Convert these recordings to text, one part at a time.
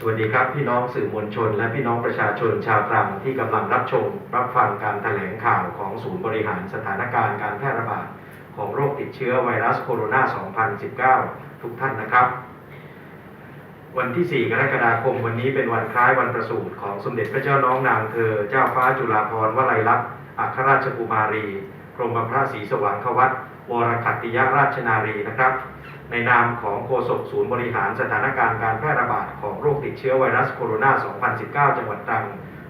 สวัสดีครับพี่น้องสื่อมวลชน และพี่น้องประชาชนชาวตรังที่กำลังรับชม รับฟังการแถลงข่าวของศูนย์บริหารสถานการณ์การแพร่ระบาดของโรคติดเชื้อไวรัสโคโรนา 2019 ทุกท่านนะครับ วันที่ 4 กรกฎาคมวันนี้เป็นวันคล้ายวันประสูติของสมเด็จพระเจ้าน้องนางเธอ เจ้าฟ้าจุฬาภรณ์วลัยลักษณ์อัครราชกุมารี กรมพระศรีสว่างควัตวรคัตติยราชนารีนะครับ ในนามของโฆษกศูนย์บริหารสถานการณ์การแพร่ระบาดของโรคติดเชื้อไวรัสโคโรนา 2019 จังหวัดตรัง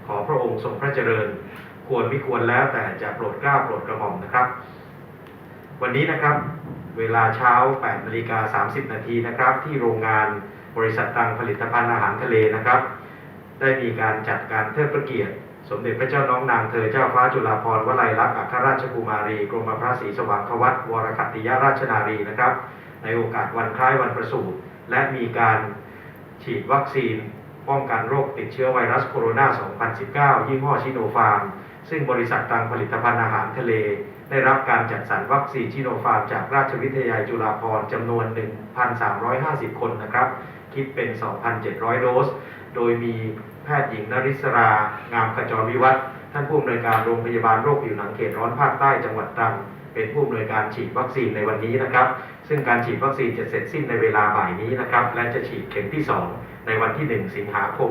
ขอพระองค์ทรงพระเจริญ ควรไม่ควรแล้วแต่จะโปรดเกล้าโปรดกระหม่อมนะครับ วันนี้นะครับเวลาเช้า8นาฬิกา30 นาทีนะครับ ที่โรงงานบริษัทตรังผลิตภัณฑ์อาหารทะเลนะครับ ได้มีการจัดการเทิดพระเกียรติ สมเด็จพระเจ้าน้องนางเธอเจ้าฟ้าจุฬาภรณ์วลัยลักษณ์อัครราชกุมารี กรมพระศรีสว่างควัตวรคัตติยราชนารีนะครับ ในโอกาสวันคล้ายวันประสูติและมีการฉีดวัคซีน ป้องกันโรคติดเชื้อไวรัสโคโรนา 2019 ยี่ห้อชิโนฟาร์ม ซึ่งบริษัทตังผลิตภัณฑ์อาหารทะเล ได้รับการจัดสรรวัคซีนชิโนฟาร์ม จากราชวิทยาลัยจุฬาภรณ์จำนวน 1,350 คนนะครับ คิดเป็น 2,700 โดส โดยมีแพทย์หญิงนริศรา งามขจรวิวัฒน์ท่านผู้อำนวยการโรงพยาบาลโรคผิวหนังเขตร้อนภาคใต้จังหวัดตรัง เป็นผู้อำนวยการฉีดวัคซีนในวันนี้นะครับ ซึ่งการฉีดวัคซีนจะเสร็จสิ้นในเวลาบ่ายนี้นะครับ และจะฉีดเข็มที่ 2 ในวันที่ 1 สิงหาคม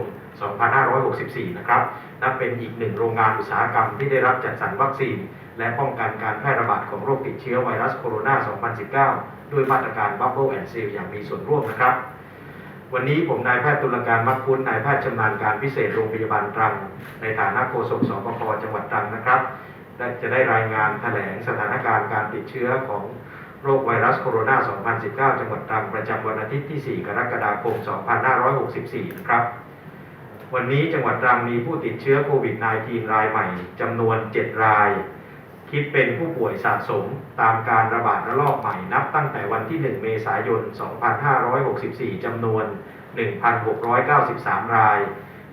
2564 นะครับ นับเป็นอีกหนึ่งโรงงานอุตสาหกรรมที่ได้รับจัดสรรวัคซีน และป้องกันการแพร่ระบาดของโรคติดเชื้อไวรัสโคโรนา 2019 ด้วยมาตรการ Bubble and Seal อย่างมีส่วนร่วมนะครับ วันนี้ผมนายแพทย์ตุลการมักคุ้นนายแพทย์ชำนาญการพิเศษโรงพยาบาลตรัง ในฐานะโฆษกสบคจังหวัดตรังนะครับ และจะได้รายงานแถลงสถานการณ์การติดเชื้อของโรคไวรัสโคโรนา 2019 จังหวัดตรังประจำวันอาทิตย์ที่ 4 กรกฎาคม 2564 นะครับ วันนี้จังหวัดตรังมีผู้ติดเชื้อโควิด -19 รายใหม่จำนวน 7 ราย คิดเป็นผู้ป่วยสะสมตามการระบาดระลอกใหม่นับตั้งแต่วันที่ 1 เมษายน 2564 จำนวน 1,693 ราย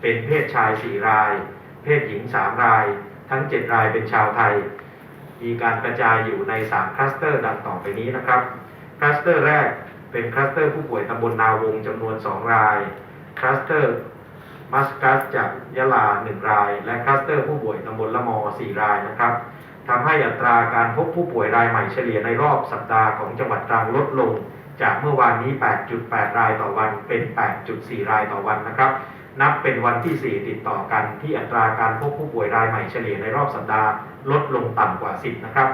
เป็นเพศชาย 4 ราย เพศหญิง 3 ราย ทั้ง 7 รายเป็นชาวไทย มีการกระจายอยู่ใน 3 คลัสเตอร์ดังต่อไปนี้นะครับ คลัสเตอร์แรกเป็นคลัสเตอร์ผู้ป่วยตำบลนาวงจำนวน 2 ราย คลัสเตอร์มัสกัสจากยะลา 1 ราย และคลัสเตอร์ผู้ป่วยตำบลละมอ 4 รายนะครับทำให้อัตราการพบผู้ป่วยรายใหม่เฉลี่ยในรอบสัปดาห์ของจังหวัดตรังลดลง จากเมื่อวานนี้ 8.8 รายต่อวันเป็น 8.4 รายต่อวันนะครับ นับเป็นวันที่ 4 ติดต่อกันที่อัตราการพบผู้ป่วยรายใหม่เฉลี่ยในรอบสัปดาห์ลดลงต่ำกว่า 10 นะครับ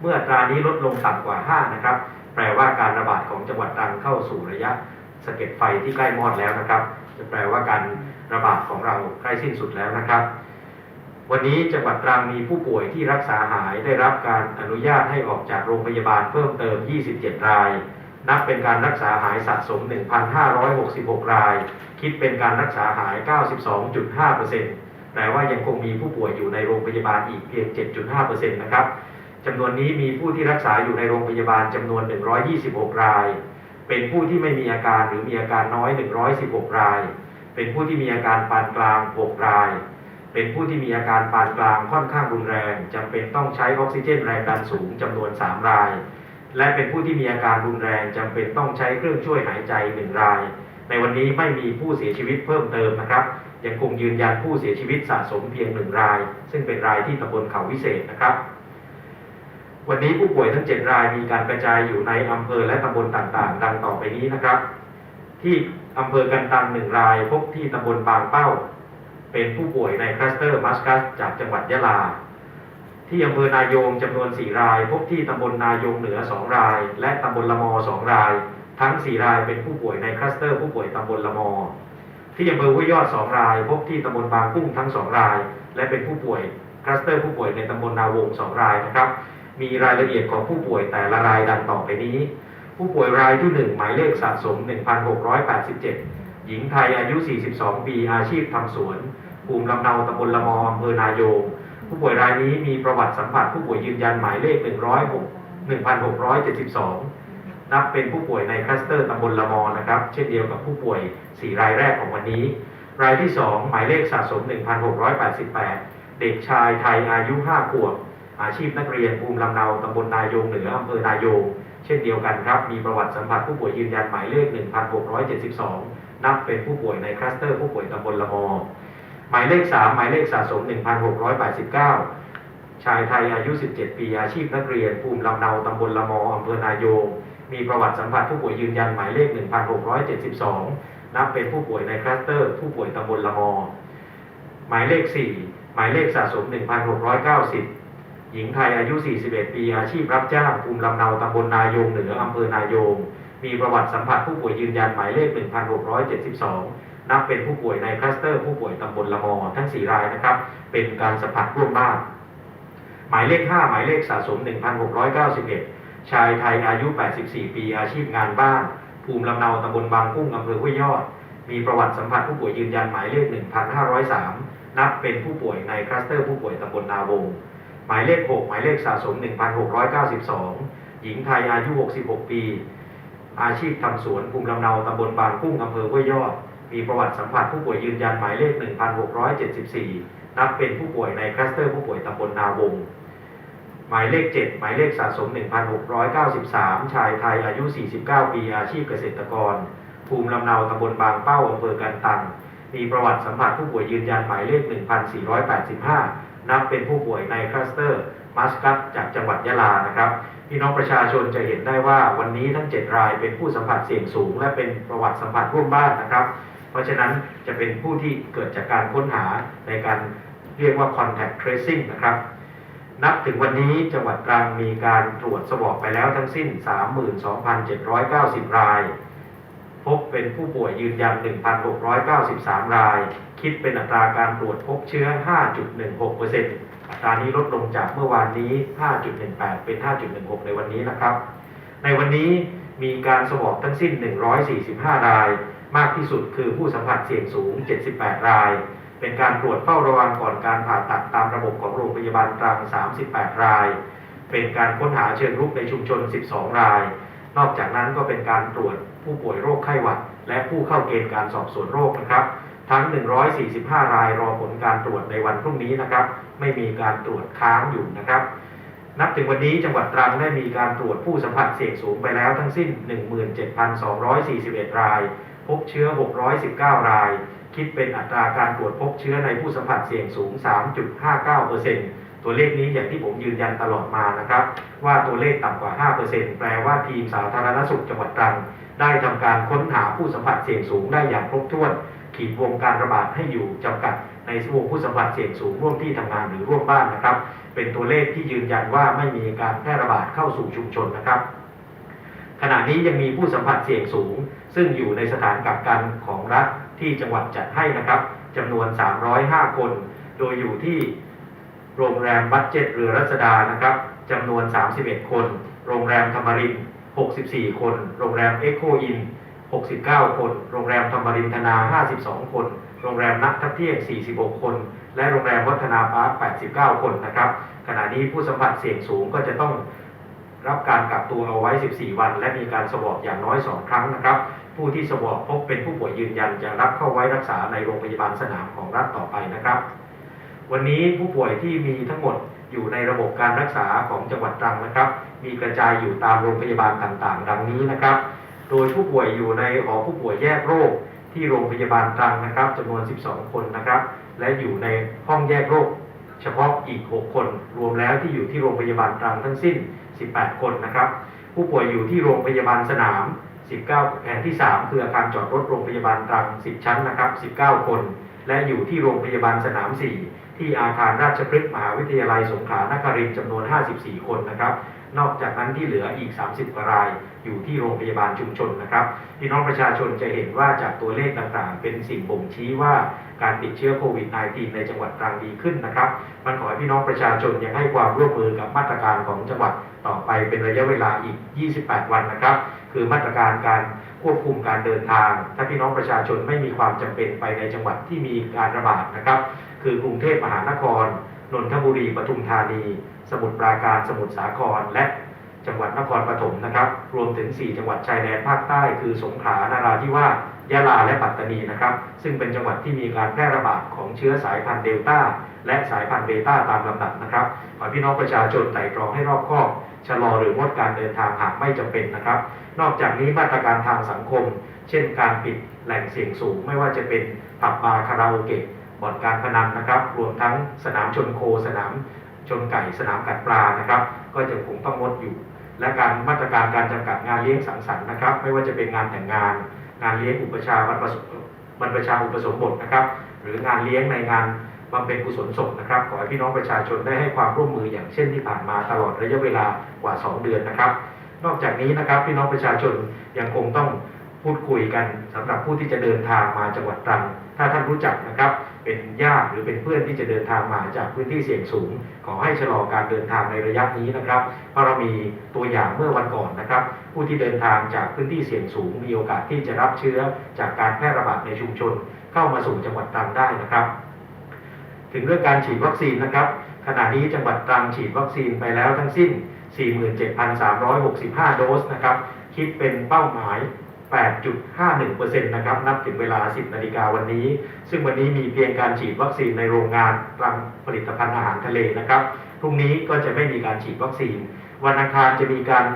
เมื่ออัตรานี้ลดลงต่ำกว่า 5 นะครับ แปลว่าการระบาดของจังหวัดตรังเข้าสู่ระยะสะเก็ดไฟที่ใกล้มอดแล้วนะครับ จะแปลว่าการระบาดของเราใกล้สิ้นสุดแล้วนะครับ วันนี้จังหวัดตรังมีผู้ป่วยที่รักษาหายได้รับการอนุญาตให้ออกจากโรงพยาบาลเพิ่มเติม 27 ราย นับเป็นการรักษาหายสะสม 1,566 ราย คิดเป็นการรักษาหาย 92.5%แปลว่ายังคงมีผู้ป่วยอยู่ในโรงพยาบาลอีกเพียง 7.5%นะครับจำนวนนี้มีผู้ที่รักษาอยู่ในโรงพยาบาลจำนวน 126 ราย เป็นผู้ที่ไม่มีอาการหรือมีอาการน้อย 116 ราย เป็นผู้ที่มีอาการปานกลาง 6 ราย เป็นผู้ที่มีอาการปานกลางค่อนข้างรุนแรงจำเป็นต้องใช้ออกซิเจนแรงดันสูงจำนวน 3 ราย และเป็นผู้ที่มีอาการรุนแรงจำเป็นต้องใช้เครื่องช่วยหายใจ1ราย ในวันนี้ไม่มีผู้เสียชีวิตเพิ่มเติมนะครับยังคงยืนยันผู้เสียชีวิตสะสมเพียง1ราย ซึ่งเป็นรายที่ตำบลเขาวิเศษนะครับ วันนี้ผู้ป่วยทั้ง 7 รายมีการกระจายอยู่ในอำเภอและตำบลต่างๆ ดังต่อไปนี้นะครับ ที่อำเภอกันตังหนึ่งรายพบที่ตำบลบางเป้า เป็นผู้ป่วยในคลัสเตอร์มัสกัสจากจังหวัดยะลา ที่อำเภอนายงจำนวน 4 ราย พบที่ตำบลนายงเหนือ 2 ราย และตำบลละมอ 2 ราย ทั้ง 4 รายเป็นผู้ป่วยในคลัสเตอร์ผู้ป่วยตำบลละมอ ที่อำเภอห้วยยอด 2 ราย พบที่ตำบลบางกุ้งทั้ง 2 ราย และเป็นผู้ป่วยคลัสเตอร์ผู้ป่วยในตำบลนาวง 2 รายนะครับ มีรายละเอียดของผู้ป่วยแต่ละรายดังต่อไปนี้ ผู้ป่วยรายที่ 1 หมายเลขสะสม 1,687 หญิงไทยอายุ 42 ปี อาชีพทำสวน ภูมิลำเนาตำบลละมออำเภอนายง ผู้ป่วยรายนี้มีประวัติสัมผัสผู้ป่วยยืนยันหมายเลข 106 1,672 นับเป็นผู้ป่วยในคลัสเตอร์ตำบลละมอนะครับ เช่นเดียวกับผู้ป่วย 4 รายแรกของวันนี้ รายที่ 2 หมายเลขสะสม 1,688 เด็กชายไทยอายุ 5 ขวบ อาชีพนักเรียนภูมิลำเนาตำบลนายงเหนืออำเภอนายง เช่นเดียวกันครับ มีประวัติสัมผัสผู้ป่วยยืนยันหมายเลข 1,672 นับเป็นผู้ป่วยในคลัสเตอร์ผู้ป่วยตำบลละมอ หมายเลข 3 หมายเลขสะสม 1,689 ชายไทยอายุ 17 ปี อาชีพนักเรียน ภูมิลำเนาตำบลละมออำเภอนายง มีประวัติสัมผัสผู้ป่วยยืนยันหมายเลข 1,672 นับเป็นผู้ป่วยในคลัสเตอร์ ผู้ป่วยตำบลละมอ หมายเลข 4 หมายเลขสะสม 1,690 หญิงไทยอายุ 41 ปี อาชีพรับจ้าง ภูมิลำเนาตำบลนายงเหนืออำเภอนายง มีประวัติสัมผัสผู้ป่วยยืนยันหมายเลข 1,672 นับเป็นผู้ป่วยในคลัสเตอร์ผู้ป่วยตำบลละมอทั้ง 4 รายนะครับ เป็นการสัมผัสร่วมบ้าน หมายเลข 5 หมายเลขสะสม 1,691 ชายไทยอายุ 84 ปีอาชีพงานบ้าน ภูมิลำเนาตำบลบางกุ้งอำเภอห้วยยอด มีประวัติสัมผัสผู้ป่วยยืนยันหมายเลข 1,503 นับเป็นผู้ป่วยในคลัสเตอร์ผู้ป่วยตำบลนาวง หมายเลข 6 หมายเลขสะสม 1,692 หญิงไทยอายุ 66 ปี อาชีพทำสวนภูมิลำเนาตำบลบางกุ้งอำเภอห้วยยอด มีประวัติสัมผัสผู้ป่วยยืนยันหมายเลข 1,674 นับเป็นผู้ป่วยในคลัสเตอร์ผู้ป่วยตำบลนาวง หมายเลข 7 หมายเลขสะสม 1,693 ชายไทยอายุ 49 ปี อาชีพเกษตรกร ภูมิลำเนาตำบลบางเป้าอำเภอกันตัง มีประวัติสัมผัสผู้ป่วยยืนยันหมายเลข 1,485 นับเป็นผู้ป่วยในคลัสเตอร์มัสกัตจากจังหวัดยะลานะครับพี่น้องประชาชนจะเห็นได้ว่าวันนี้ทั้ง 7 รายเป็นผู้สัมผัสเสี่ยงสูง และเป็นประวัติสัมผัสร่วมบ้านนะครับ เพราะฉะนั้นจะเป็นผู้ที่เกิดจากการค้นหาในการเรียกว่า contact tracing นะครับ นับถึงวันนี้จังหวัดตรังมีการตรวจสวอปไปแล้วทั้งสิ้น 32,790 ราย พบเป็นผู้ป่วยยืนยัน 1,693 ราย คิดเป็นอัตราการตรวจพบเชื้อ 5.16%อัตรานี้ลดลงจากเมื่อวานนี้ 5.18 เป็น 5.16 ในวันนี้นะครับ ในวันนี้มีการสวอปทั้งสิ้น 145 ราย มากที่สุดคือผู้สัมผัสเสี่ยงสูง 78 ราย เป็นการตรวจเฝ้าระวังก่อนการผ่าตัดตามระบบของโรงพยาบาลตรัง 38 ราย เป็นการค้นหาเชิงรุกในชุมชน 12 ราย นอกจากนั้นก็เป็นการตรวจผู้ป่วยโรคไข้หวัด และผู้เข้าเกณฑ์การสอบสวนโรคนะครับ ทั้ง 145 รายรอผลการตรวจในวันพรุ่งนี้นะครับ ไม่มีการตรวจค้างอยู่นะครับนับถึงวันนี้จังหวัดตรังได้มีการตรวจผู้สัมผัสเสี่ยงสูงไปแล้วทั้งสิ้น 17,241 ราย พบเชื้อ 619 ราย คิดเป็นอัตราการตรวจพบเชื้อในผู้สัมผัสเสี่ยงสูง 3.59%ตัวเลขนี้อย่างที่ผมยืนยันตลอดมานะครับ ว่าตัวเลขต่ำกว่า 5%แปลว่าทีมสาธารณสุขจังหวัดตรัง ได้ทำการค้นหาผู้สัมผัสเสี่ยงสูงได้อย่างครบถ้วน ขีดวงการระบาดให้อยู่จำกัดในวงผู้สัมผัสเสี่ยงสูงร่วมที่ทำงานหรือร่วมบ้านนะครับ เป็นตัวเลขที่ยืนยันว่าไม่มีการแพร่ระบาดเข้าสู่ชุมชนนะครับ ขณะนี้ยังมีผู้สัมผัสเสี่ยงสูง ซึ่งอยู่ในสถานกักกันของรัฐที่จังหวัดจัดให้นะครับจำนวน 305 คน โดยอยู่ที่โรงแรมบัตเจ็ตเรือรัศดานะครับจำนวน 31 คน โรงแรมธรรมรินทร์64 คน โรงแรมเอ็กโคอิน 69 คน โรงแรมธรรมรินทนา 52 คน โรงแรมนักทัพเที่ยง 46 คน และโรงแรมวัฒนาพาร์ค89 คนนะครับ ขณะนี้ผู้สัมผัสเสี่ยงสูงก็จะต้องรับการกักตัวเอาไว้ 14 วัน และมีการสวอปอย่างน้อย 2 ครั้งนะครับ ผู้ที่สวอปพบเป็นผู้ป่วยยืนยันจะรับเข้าไว้รักษาในโรงพยาบาลสนามของรัฐต่อไปนะครับ วันนี้ผู้ป่วยที่มีทั้งหมดอยู่ในระบบการรักษาของจังหวัดตรังนะครับ มีกระจายอยู่ตามโรงพยาบาลต่างๆ ดังนี้นะครับ โดยผู้ป่วยอยู่ในหอผู้ป่วยแยกโรคที่โรงพยาบาลตรังนะครับจำนวน 12 คนนะครับ และอยู่ในห้องแยกโรค เฉพาะอีก 6 คน รวมแล้วที่อยู่ที่โรงพยาบาลตรังทั้งสิ้น 18 คนนะครับ ผู้ป่วยอยู่ที่โรงพยาบาลสนาม 19 แห่งที่ 3 คืออาคารจอดรถโรงพยาบาลตรัง 10 ชั้นนะครับ 19 คน และอยู่ที่โรงพยาบาลสนาม 4 ที่อาคารราชพฤกษ์มหาวิทยาลัยสงขลานครินทร์จำนวน 54 คนนะครับ นอกจากนั้นที่เหลืออีก 30กว่ารายอยู่ที่โรงพยาบาลชุมชนนะครับพี่น้องประชาชนจะเห็นว่าจากตัวเลขต่างๆ เป็นสิ่งบ่งชี้ว่าการติดเชื้อโควิด -19 ในจังหวัดตรังดีขึ้นนะครับ มันขอให้พี่น้องประชาชนยังให้ความร่วมมือกับมาตรการของจังหวัดต่อไปเป็นระยะเวลาอีก 28 วันนะครับ คือมาตรการการควบคุมการเดินทาง ถ้าพี่น้องประชาชนไม่มีความจำเป็นไปในจังหวัดที่มีการระบาดนะครับ คือกรุงเทพมหานคร นนทบุรี ปทุมธานี สมุทรปราการสมุทรสาครและจังหวัดนครปฐมนะครับ รวมถึง 4 จังหวัดชายแดนภาคใต้คือสงขลานาราธิวาสยะลาและปัตตานีนะครับ ซึ่งเป็นจังหวัดที่มีการแพร่ระบาดของเชื้อสายพันธุ์เดลต้าและสายพันธุ์เบต้าตามลำดับนะครับขอพี่น้องประชาชนไตร่ตรองให้รอบคอบชะลอหรืองดการเดินทางหากไม่จำเป็นนะครับ นอกจากนี้มาตรการทางสังคม เช่น การปิดแหล่งเสี่ยงสูง ไม่ว่าจะเป็นผับบาร์คาราโอเกะบ่อนการพนันนะครับ รวมทั้งสนามชนโคสนาม ชนไก่สนามกัดปลานะครับ ก็จะคงต้องงดอยู่ และการมาตรการการจำกัดงานเลี้ยงสังสรรค์นะครับ ไม่ว่าจะเป็นงานแต่งงาน งานเลี้ยงอุปชาบรรพสบรรพชาอุปสมบทนะครับ หรืองานเลี้ยงในงานบำเพ็ญกุศลศพนะครับขอให้พี่น้องประชาชนได้ให้ความร่วมมืออย่างเช่นที่ผ่านมาตลอดระยะเวลากว่า 2 เดือนนะครับ นอกจากนี้นะครับพี่น้องประชาชนยังคงต้องพูดคุยกันสำหรับผู้ที่จะเดินทางมาจังหวัดตรัง ถ้าท่านรู้จักนะครับ เป็นญาติหรือเป็นเพื่อนที่จะเดินทางมาจากพื้นที่เสี่ยงสูง ขอให้ชะลอการเดินทางในระยะนี้นะครับเพราะเรามีตัวอย่างเมื่อวันก่อนนะครับ ผู้ที่เดินทางจากพื้นที่เสี่ยงสูง มีโอกาสที่จะรับเชื้อจากการแพร่ระบาดในชุมชน เข้ามาสู่จังหวัดตรังได้นะครับ ถึงเรื่องการฉีดวัคซีนนะครับ ขณะนี้จังหวัดตรังฉีดวัคซีนไปแล้วทั้งสิ้น 47,365 โดสนะครับคิดเป็นเป้าหมาย 8.51%นะครับนับถึงเวลา 10 นาฬิกาวันนี้ ซึ่งวันนี้มีเพียงการฉีดวัคซีนในโรงงานรังผลิตภัณฑ์อาหารทะเลนะครับพรุ่งนี้ก็จะไม่มีการฉีดวัคซีน วันอังคารจะมีการ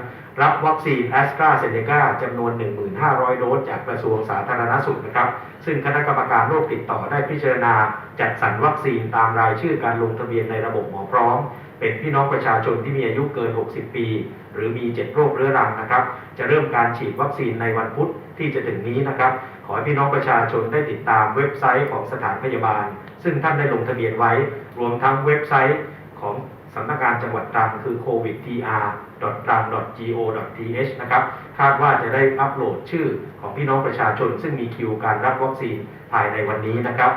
รับวัคซีนแอสตราเซเนกาจำนวน 1,500 โดสจากกระทรวงสาธารณสุขนะครับ ซึ่งคณะกรรมการโรคติดต่อได้พิจารณา จัดสรรวัคซีนตามรายชื่อการลงทะเบียนในระบบหมอพร้อม เป็นพี่น้องประชาชนที่มีอายุเกิน 60 ปี หรือมี 7 โรคเรื้อรังนะครับ จะเริ่มการฉีดวัคซีนในวันพุธที่จะถึงนี้นะครับ ขอให้พี่น้องประชาชนได้ติดตามเว็บไซต์ของสถานพยาบาล ซึ่งท่านได้ลงทะเบียนไว้ รวมทั้งเว็บไซต์ของสำนักงานจังหวัดตรังคือ covidtr.tram.go.th นะครับ คาดว่าจะได้อัปโหลดชื่อของพี่น้องประชาชน ซึ่งมีคิวการรับวัคซีนภายในวันนี้นะครับ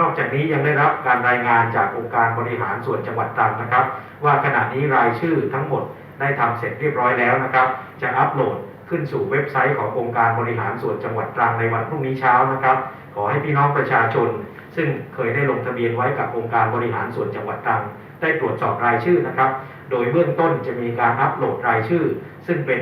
นอกจากนี้ยังได้รับการรายงานจากองค์การบริหารส่วนจังหวัดตรังนะครับ ว่าขณะนี้รายชื่อทั้งหมดได้ทำเสร็จเรียบร้อยแล้วนะครับ จะอัปโหลดขึ้นสู่เว็บไซต์ขององค์การบริหารส่วนจังหวัดตรังในวันพรุ่งนี้เช้านะครับ ขอให้พี่น้องประชาชน ซึ่งเคยได้ลงทะเบียนไว้กับองค์การบริหารส่วนจังหวัดตรัง ได้ตรวจสอบรายชื่อนะครับ โดยเบื้องต้นจะมีการอัปโหลดรายชื่อ ซึ่งเป็น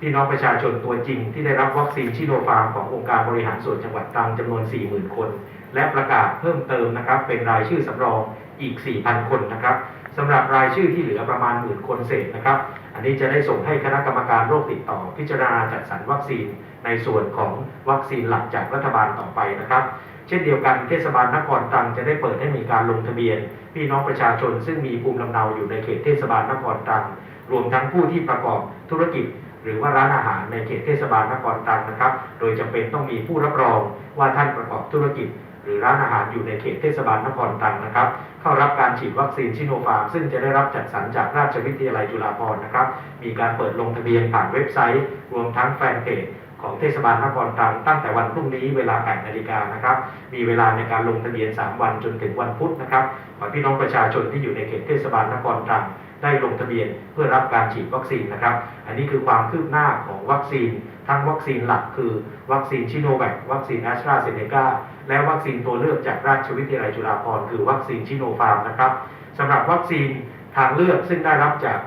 พี่น้องประชาชนตัวจริง ที่ได้รับวัคซีนชิโนฟาร์มขององค์การบริหารส่วนจังหวัดตรังจำนวน 40,000 คน และประกาศเพิ่มเติมนะครับ เป็นรายชื่อสำรองอีก 4,000 คนนะครับสำหรับรายชื่อที่เหลือประมาณหมื่นคนเศษนะครับ อันนี้จะได้ส่งให้คณะกรรมการโรคติดต่อ พิจารณาจัดสรรวัคซีนในส่วนของวัคซีนหลักจากรัฐบาลต่อไปนะครับ เช่นเดียวกันเทศบาลนครตรังจะได้เปิดให้มีการลงทะเบียน พี่น้องประชาชนซึ่งมีภูมิลำเนาอยู่ในเขตเทศบาลนครตรัง รวมทั้งผู้ที่ประกอบธุรกิจหรือว่าร้านอาหารในเขตเทศบาลนครตรังนะครับ โดยจำเป็นต้องมีผู้รับรองว่าท่านประกอบธุรกิจ รือร้านอาหารอยู่ในเขตเทศบาลนครตรังนะครับ เข้ารับการฉีดวัคซีนชิโนฟาร์ม ซึ่งจะได้รับจัดสรรจากราชวิทยาลัยจุฬาภรณ์นะครับ มีการเปิดลงทะเบียนผ่านเว็บไซต์ รวมทั้งแฟนเพจของเทศบาลนครตรังตั้งแต่วันพรุ่งนี้เวลา 8 นาฬิกานะครับ มีเวลาในการลงทะเบียน 3 วันจนถึงวันพุธนะครับ ขอพี่น้องประชาชนที่อยู่ในเขตเทศบาลนครตรังได้ลงทะเบียนเพื่อรับการฉีดวัคซีนนะครับ อันนี้คือความคืบหน้าของวัคซีน ทั้งวัคซีนหลักคือวัคซีนชิโนแวควัคซีนแอสตราเซเนกา และวัคซีนตัวเลือกจากราชวิทยาลัยจุฬาภรณ์คือวัคซีนชิโนฟาร์มนะครับสำหรับวัคซีนทางเลือกซึ่งได้รับจาก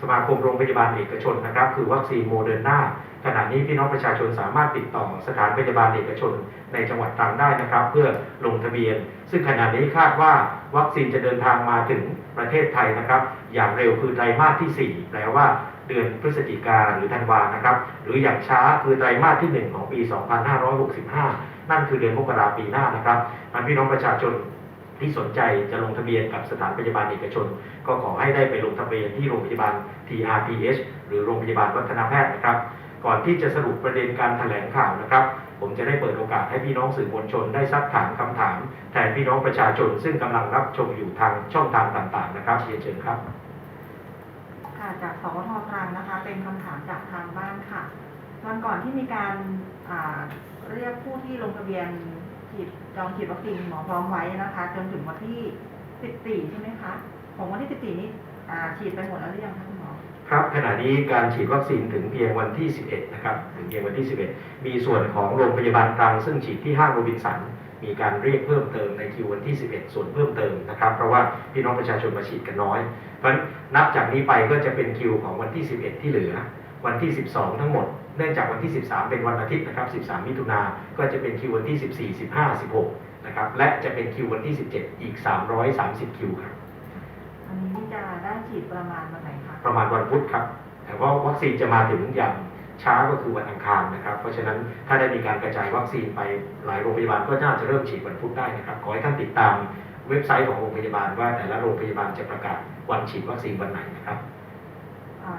สมาคมโรงพยาบาลเอกชนนะครับ คือวัคซีนโมเดอร์นาขณะนี้พี่น้องประชาชนสามารถติดต่อสถานพยาบาลเอกชนในจังหวัดตรังได้นะครับ เพื่อลงทะเบียน ซึ่งขณะนี้คาดว่าวัคซีนจะเดินทางมาถึงประเทศไทยนะครับ อย่างเร็วคือไตรมาสที่ 4 แปลว่า เดือนพฤศจิกาหรือธันวานะครับ หรืออย่างช้าคือไตรมาสที่ 1 ของปี 2565 นั่นคือเดือนมกราปีหน้านะครับมันพี่น้องประชาชนที่สนใจจะลงทะเบียนกับสถานพยาบาลเอกชน ก็ขอให้ได้ไปลงทะเบียนที่โรงพยาบาล TRPH หรือโรงพยาบาลวัฒนแพทย์นะครับ ก่อนที่จะสรุปประเด็นการแถลงข่าวนะครับ ผมจะได้เปิดโอกาสให้พี่น้องสื่อมวลชนได้ซักถามคำถาม แทนพี่น้องประชาชนซึ่งกำลังรับชมอยู่ทางช่องทางต่างๆ นะครับเรียนเชิญครับ จากสวทตรังนะคะ เป็นคำถามจากทางบ้านค่ะ วันก่อนที่มีการเรียกผู้ที่ลงทะเบียนฉีดจองฉีดวัคซีนหมอพร้อมไว้นะคะ จนถึงวันที่ 14 ใช่ไหมคะของวันที่ 14 นี้ฉีดไปหมดแล้วหรือยังคะคุณหมอครับขณะนี้การฉีดวัคซีนถึงเพียงวันที่ 11 นะครับ ถึงเพียงวันที่ 11 มีส่วนของโรงพยาบาลตรังซึ่งฉีดที่ห้างโรบินสัน มีการเรียกเพิ่มเติมในคิววันที่ 11 ส่วนเพิ่มเติมนะครับ เพราะว่าพี่น้องประชาชนมาฉีดกันน้อย เพราะฉะนั้นนับจากนี้ไปก็จะเป็นคิวของวันที่ 11 ที่เหลือ วันที่ 12 ทั้งหมด เนื่องจากวันที่ 13 เป็นวันอาทิตย์นะครับ 13 มิถุนาก็จะเป็นคิววันที่ 14 15 16 นะครับ และจะเป็นคิววันที่ 17 อีก 330 คิวครับ อันนี้ที่จะได้ฉีดประมาณวันไหนคะ ประมาณวันพุธครับ แต่ว่าวัคซีนจะมาถึงอย่าง ช้าก็คือวันอังคารนะครับ เพราะฉะนั้นถ้าได้มีการกระจายวัคซีนไปหลายโรงพยาบาลก็น่าจะเริ่มฉีดวันพุธได้นะครับ ขอให้ท่านติดตามเว็บไซต์ของโรงพยาบาลว่าแต่ละโรงพยาบาลจะประกาศวันฉีดวัคซีนวันไหนนะครับ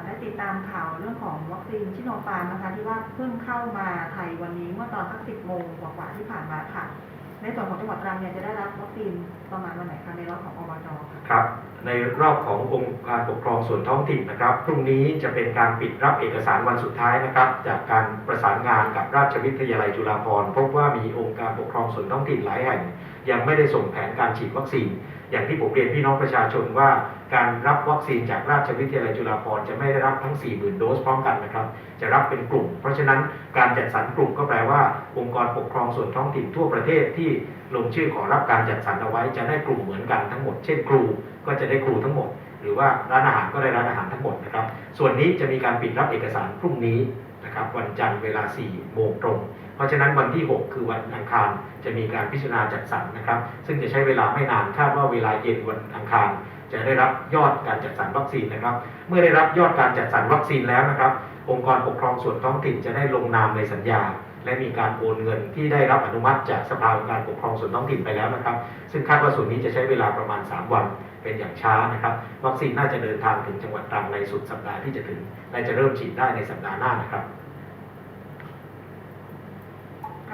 ได้ติดตามข่าวเรื่องของวัคซีนชิโนฟาร์มนะคะที่ว่าเพิ่งเข้ามาไทยวันนี้เมื่อตอนสักสิบโมงกว่าๆที่ผ่านมาค่ะ ในส่วนของจังหวัดตรังเนี่ยจะได้รับวัคซีนประมาณวันไหนคะในรอบของอบจค่ะครับ ในรอบขององค์การปกครองส่วนท้องถิ่นนะครับ พรุ่งนี้จะเป็นการปิดรับเอกสารวันสุดท้ายนะครับ จากการประสานงานกับราชวิทยาลัยจุฬาภรณ์พบว่ามีองค์การปกครองส่วนท้องถิ่นหลายแห่ง ยังไม่ได้ส่งแผนการฉีดวัคซีน อย่างที่ผมเรียนพี่น้องประชาชนว่าการรับวัคซีนจากราชวิทยาลัยจุฬาภรณ์จะไม่ได้รับทั้ง 40,000 โดสพร้อมกันนะครับ จะรับเป็นกลุ่ม เพราะฉะนั้นการจัดสรรกลุ่มก็แปลว่าองค์กรปกครองส่วนท้องถิ่นทั่วประเทศที่ลงชื่อขอรับการจัดสรรเอาไว้จะได้กลุ่มเหมือนกันทั้งหมด เช่นครู ก็จะได้ครูทั้งหมด หรือว่าร้านอาหารก็ได้ร้านอาหารทั้งหมดนะครับ ส่วนนี้จะมีการปิดรับเอกสารพรุ่งนี้นะครับวันจันทร์เวลา 4 โมงตรง เพราะฉะนั้นวันที่ 6 คือวันอังคารจะมีการพิจารณาจัดสรรนะครับ ซึ่งจะใช้เวลาไม่นานคาดว่าเวลาเย็นวันอังคารจะได้รับยอดการจัดสรรวัคซีนนะครับ เมื่อได้รับยอดการจัดสรรวัคซีนแล้วนะครับ องค์กรปกครองส่วนท้องถิ่นจะได้ลงนามในสัญญา และมีการโอนเงินที่ได้รับอนุมัติจากสภาองค์การปกครองส่วนท้องถิ่นไปแล้วนะครับ ซึ่งคาดว่าส่วนนี้จะใช้เวลาประมาณ 3 วันเป็นอย่างช้านะครับ วัคซีนน่าจะเดินทางถึงจังหวัดตรังในสุดสัปดาห์ที่จะถึงและจะเริ่มฉีดได้ในสัปดาห์หน้านะครับ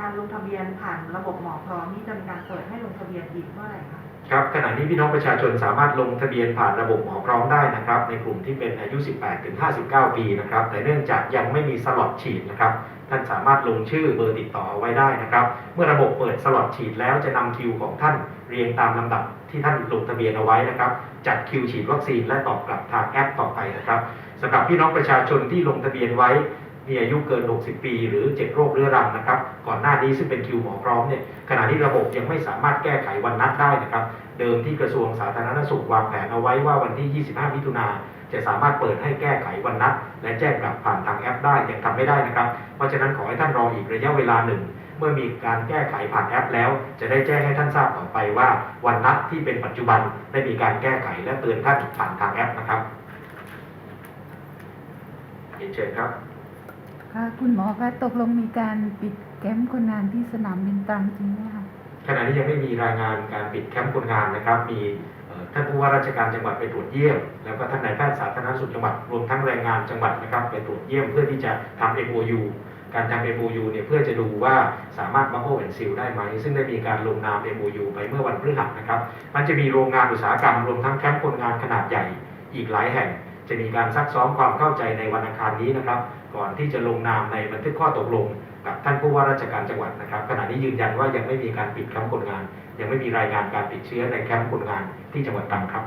การลงทะเบียนผ่านระบบหมอพร้อมนี่จะมีการเปิดให้ลงทะเบียนอีกเมื่อไหร่คะครับขณะนี้พี่น้องประชาชนสามารถลงทะเบียนผ่านระบบหมอพร้อมได้นะครับ ในกลุ่มที่เป็นอายุ 18 ถึง 59 ปีนะครับ แต่เนื่องจากยังไม่มีสล็อตฉีดนะครับ ท่านสามารถลงชื่อเบอร์ติดต่อเอาไว้ได้นะครับ เมื่อระบบเปิดสล็อตฉีดแล้วจะนำคิวของท่านเรียงตามลำดับที่ท่านลงทะเบียนเอาไว้นะครับ จัดคิวฉีดวัคซีนและตอบกลับทางแอปต่อไปนะครับสำหรับพี่น้องประชาชนที่ลงทะเบียนไว้มีอายุเกิน 60 ปี หรือ7โรคเรื้อรังนะครับ ก่อนหน้านี้ซึ่งเป็นคิวหมอพร้อมเนี่ยขณะที่ระบบยังไม่สามารถแก้ไขวันนัดได้นะครับ เดิมที่กระทรวงสาธารณสุขวางแผนเอาไว้ว่าวันที่ 25 มิถุนาจะสามารถเปิดให้แก้ไขวันนัด และแจ้งกลับผ่านทางแอปได้ยังทำไม่ได้นะครับ เพราะฉะนั้นขอให้ท่านรออีกระยะเวลาหนึ่ง เมื่อมีการแก้ไขผ่านแอปแล้ว จะได้แจ้งให้ท่านทราบต่อไปว่า วันนัดที่เป็นปัจจุบันได้มีการแก้ไขและเตือนท่านผ่านทางแอปนะครับเรียนเชิญครับค่ะคุณหมอคะตกลงมีการปิด คมป์คนงานที่สนามบินตรังจริงไหมคะขณะนี้ยังไม่มีรายงานการปิดแคมป์คนงานนะครับ มีท่านผู้ว่าราชการจังหวัดไปตรวจเยี่ยม แล้วก็ท่านนายแพทย์สาธารณสุขจังหวัดรวมทั้งแรงงานจังหวัดนะครับไปตรวจเยี่ยมเพื่อที่จะทำ MOU การทำ MOU เนี่ยเพื่อจะดูว่าสามารถบัฟเฟอร์แอนซิลได้ไหม ซึ่งได้มีการลงนาม MOU ไปเมื่อวันพฤหัสนะครับ มันจะมีโรงงานอุตสาหกรรมรวมทั้งแคมป์คนงานขนาดใหญ่อีกหลายแห่ง จะมีการซักซ้อมความเข้าใจในวันอังคารนี้นะครับ ก่อนที่จะลงนามในบันทึกข้อตกลง กับท่านผู้ว่าราชการจังหวัดนะครับ ขณะนี้ยืนยันว่ายังไม่มีการปิดแคมป์คนงาน ยังไม่มีรายงานการติดเชื้อในแคมป์คนงานที่จังหวัดตรังครับ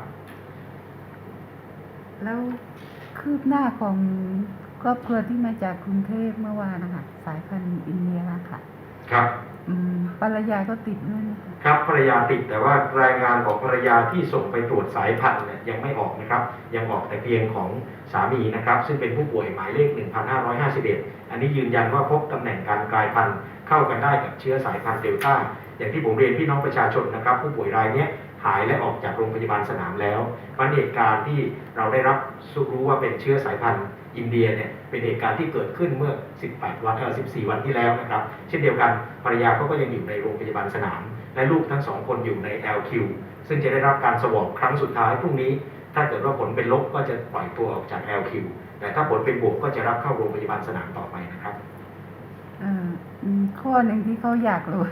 แล้วคืบหน้าของครอบครัวที่มาจากกรุงเทพเมื่อวานนะคะสายพันธุ์อินเดียค่ะ ครับอืม ภรรยาก็ติดด้วยนะครับภรรยาติดแต่ว่ารายงานของภรรยาที่ส่งไปตรวจสายพันธุ์เนี่ยยังไม่ออกนะครับ ยังออกแต่เพียงของสามีนะครับ ซึ่งเป็นผู้ป่วยหมายเลข 1551 อันนี้ยืนยันว่าพบตำแหน่งการกลายพันธุ์เข้ากันได้กับเชื้อสายพันธุ์เดลต้าอย่างที่ผมเรียนพี่น้องประชาชนนะครับ ผู้ป่วยรายนี้ หายและออกจากโรงพยาบาลสนามแล้วมันเหตุการณ์ที่เราได้รับรู้ว่าเป็นเชื้อสายพันธุ์อินเดียเนี่ยเป็นเหตุการณ์ที่เกิดขึ้นเมื่อ 18 วันเออ14 วันที่แล้วนะครับ เช่นเดียวกันภรรยาเขาก็ยังอยู่ในโรงพยาบาลสนาม และลูกทั้งสองคนอยู่ใน LQ ซึ่งจะได้รับการสวอปครั้งสุดท้ายพรุ่งนี้ ถ้าเกิดว่าผลเป็นลบก็จะปล่อยตัวออกจาก LQ แต่ถ้าผลเป็นบวกก็จะรับเข้าโรงพยาบาลสนามต่อไปนะครับเออมีข้อหนึ่งที่เขาอยากรู้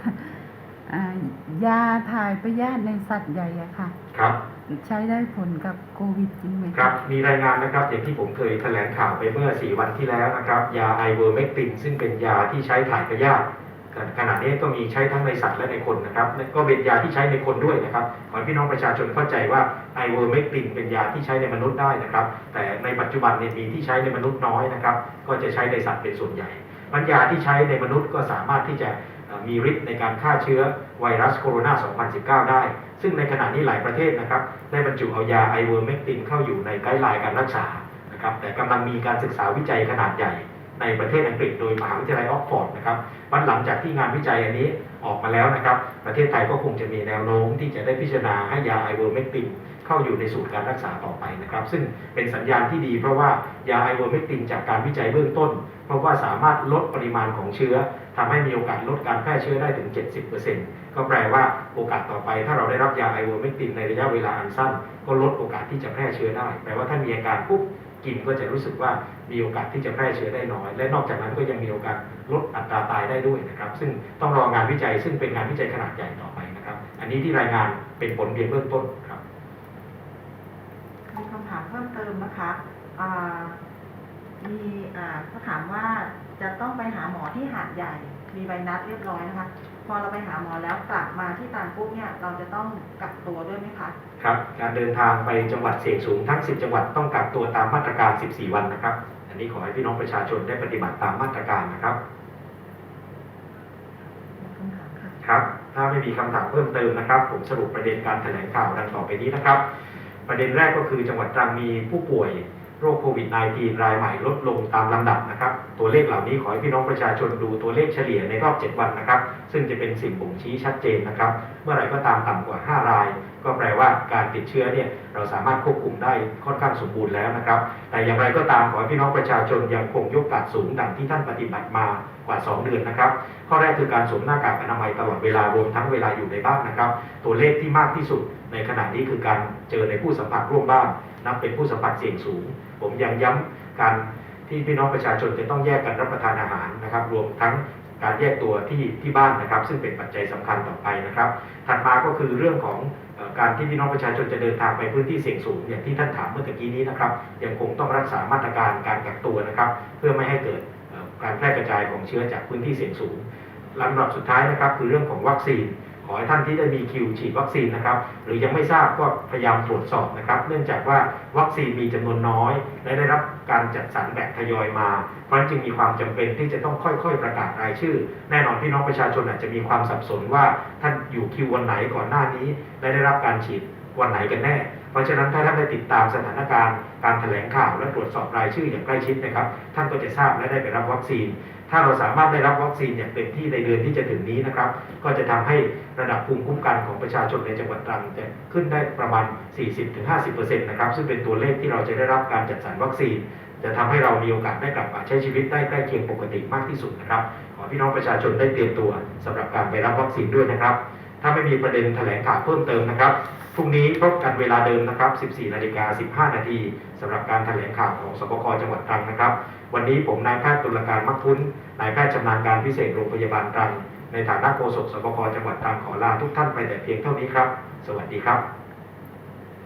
อ่ายาถ่ายพยาธิในสัตว์ใหญ่อะค่ะ ครับ ใช้ได้ผลกับโควิดจริงไหมะครับ มีรายงานนะครับอย่างที่ผมเคยแถลงข่าวไปเมื่อ 4 วันที่แล้วนะครับ ยาไอเวอร์เมกตินซึ่งเป็นยาที่ใช้ถ่ายพยาธิขณะนี้ก็มีใช้ทั้งในสัตว์และในคนนะครับและก็เป็นยาที่ใช้ในคนด้วยนะครับขอให้พี่น้องประชาชนเข้าใจว่าไอเวอร์เมกตินเป็นยาที่ใช้ในมนุษย์ได้นะครับ แต่ในปัจจุบันเนี่ยมีที่ใช้ในมนุษย์น้อยนะครับ ก็จะใช้ในสัตว์เป็นส่วนใหญ่มันยาที่ใช้ในมนุษย์ก็สามารถที่จะเอ่อ มีฤทธิ์ในการฆ่าเชื้อไวรัสโคโรนา 2019 ได้ ซึ่งในขณะนี้หลายประเทศนะครับได้บรรจุเอายาไอเวอร์เมกตินเข้าอยู่ในไกด์ไลน์การรักษานะครับแต่กำลังมีการศึกษาวิจัยขนาดใหญ่ ในประเทศอังกฤษโดยมหาวิทยาลัยออกฟอร์ดนะครับวันหลังจากที่งานวิจัยอันนี้ออกมาแล้วนะครับ ประเทศไทยก็คงจะมีแนวโน้มที่จะได้พิจารณาให้ยาไอเวอร์เมกตินเข้าอยู่ในสูตรการรักษาต่อไปนะครับ ซึ่งเป็นสัญญาณที่ดีเพราะว่ายาไอเวอร์เมกตินจากการวิจัยเบื้องต้น เพราะว่าสามารถลดปริมาณของเชื้อ ทำให้มีโอกาสลดการแพร่เชื้อได้ถึง 70%ก็แปลว่าโอกาสต่อไป ถ้าเราได้รับยาไอเวอร์เมกตินในระยะเวลาอันสั้น ก็ลดโอกาสที่จะแพร่เชื้อได้ แปลว่าถ้ามีอาการปุ๊บกินก็จะรู้สึกว่ามีโอกาสที่จะแพร่เชื้อได้น้อย และนอกจากนั้นก็ยังมีโอกาสลดอัตราตายได้ด้วยนะครับ ซึ่งต้องรองานวิจัยซึ่งเป็นงานวิจัยขนาดใหญ่ต่อไปนะครับ อันนี้ที่รายงานเป็นผลเพียงเบื้องต้นครับมีคำถามเพิ่มเติมนะคะมีเขาถามว่า จะต้องไปหาหมอที่หาดใหญ่ มีใบนัดเรียบร้อยนะคะ พอเราไปหาหมอแล้วกลับมาที่ตรังปุ๊บเนี่ยเราจะต้องกักตัวด้วยไหมคะครับการเดินทางไปจังหวัดเสี่ยงสูงทั้ง 10 จังหวัดต้องกักตัวตามมาตรการ 14 วันนะครับ อันนี้ขอให้พี่น้องประชาชนได้ปฏิบัติตามมาตรการนะครับคำถามค่ะครับ ถ้าไม่มีคำถามเพิ่มเติมนะครับ ผมสรุปประเด็นการแถลงข่าวดังต่อไปนี้นะครับ ประเด็นแรกก็คือจังหวัดตรังมีผู้ป่วย โรคโควิด -19 รายใหม่ลดลงตามลำดับนะครับ ตัวเลขเหล่านี้ขอให้พี่น้องประชาชนดูตัวเลขเฉลี่ยในรอบ 7 วันนะครับ ซึ่งจะเป็นสิ่งบ่งชี้ชัดเจนนะครับ เมื่อไรก็ตามต่ำกว่า 5 ราย ก็แปลว่าการติดเชื้อเนี่ยเราสามารถควบคุมได้ค่อนข้างสมบูรณ์แล้วนะครับ แต่อย่างไรก็ตามขอให้พี่น้องประชาชนยังคงยกกาดสูงดังที่ท่านปฏิบัติมากว่า 2 เดือนนะครับ ข้อแรกคือการสวมหน้ากากอนามัยตลอดเวลารวมทั้งเวลาอยู่ในบ้านนะครับ ตัวเลขที่มากที่สุดในขณะนี้คือการเจอในผู้สัมผัสร่วมบ้านนับเป็นผู้สัมผัสเสี่ยงสูง ผมยังย้ำการที่พี่น้องประชาชนจะต้องแยกกันรับประทานอาหารนะครับ รวมทั้งการแยกตัวที่ที่บ้านนะครับ ซึ่งเป็นปัจจัยสำคัญต่อไปนะครับ ถัดมาก็คือเรื่องของการที่พี่น้องประชาชนจะเดินทางไปพื้นที่เสี่ยงสูงอย่างที่ท่านถามเมื่อกี้นี้นะครับ ยังคงต้องรักษามาตรการการกักตัวนะครับ เพื่อไม่ให้เกิดการแพร่กระจายของเชื้อจากพื้นที่เสี่ยงสูงลำดับสุดท้ายนะครับ คือเรื่องของวัคซีน ขอให้ท่านที่ได้มีคิวฉีดวัคซีนนะครับ หรือยังไม่ทราบก็พยายามตรวจสอบนะครับ เนื่องจากว่าวัคซีนมีจำนวนน้อย และได้รับการจัดสรรแบบทยอยมา เพราะฉะนั้นจึงมีความจำเป็นที่จะต้องค่อยๆ ประกาศรายชื่อ แน่นอนพี่น้องประชาชนอาจจะมีความสับสนว่าท่านอยู่คิววันไหนก่อนหน้านี้และได้รับการฉีดวันไหนกันแน่ เพราะฉะนั้นถ้าท่านได้ติดตามสถานการณ์การแถลงข่าวและตรวจสอบรายชื่ออย่างใกล้ชิดนะครับ ท่านก็จะทราบและได้ไปรับวัคซีน ถ้าเราสามารถได้รับวัคซีนอย่างเต็มที่ในเดือนที่จะถึงนี้นะครับ ก็จะทำให้ระดับภูมิคุ้มกันของประชาชนในจังหวัดตรังจะขึ้นได้ประมาณ 40-50%นะครับ ซึ่งเป็นตัวเลขที่เราจะได้รับการจัดสรรวัคซีนจะทำให้เรามีโอกาสได้กลับมาใช้ชีวิตได้ใกล้เคียงปกติมากที่สุดนะครับ ขอพี่น้องประชาชนได้เตรียมตัวสำหรับการไปรับวัคซีนด้วยนะครับ ถ้าไม่มีประเด็นแถลงข่าวเพิ่มเติมนะครับพรุ่งนี้พบกันเวลาเดิมนะครับ 14 นาฬิกา 15 นาทีสำหรับการแถลงข่าวของสบคจังหวัดตรังนะครับ วันนี้ผมนายแพทย์ตุลการมักพุ้น นายแพทย์ชำนาญการพิเศษโรงพยาบาลตรัง ในฐานะโฆษกสบคจังหวัดตรังขอลาทุกท่านไปแต่เพียงเท่านี้ครับ สวัสดีครับ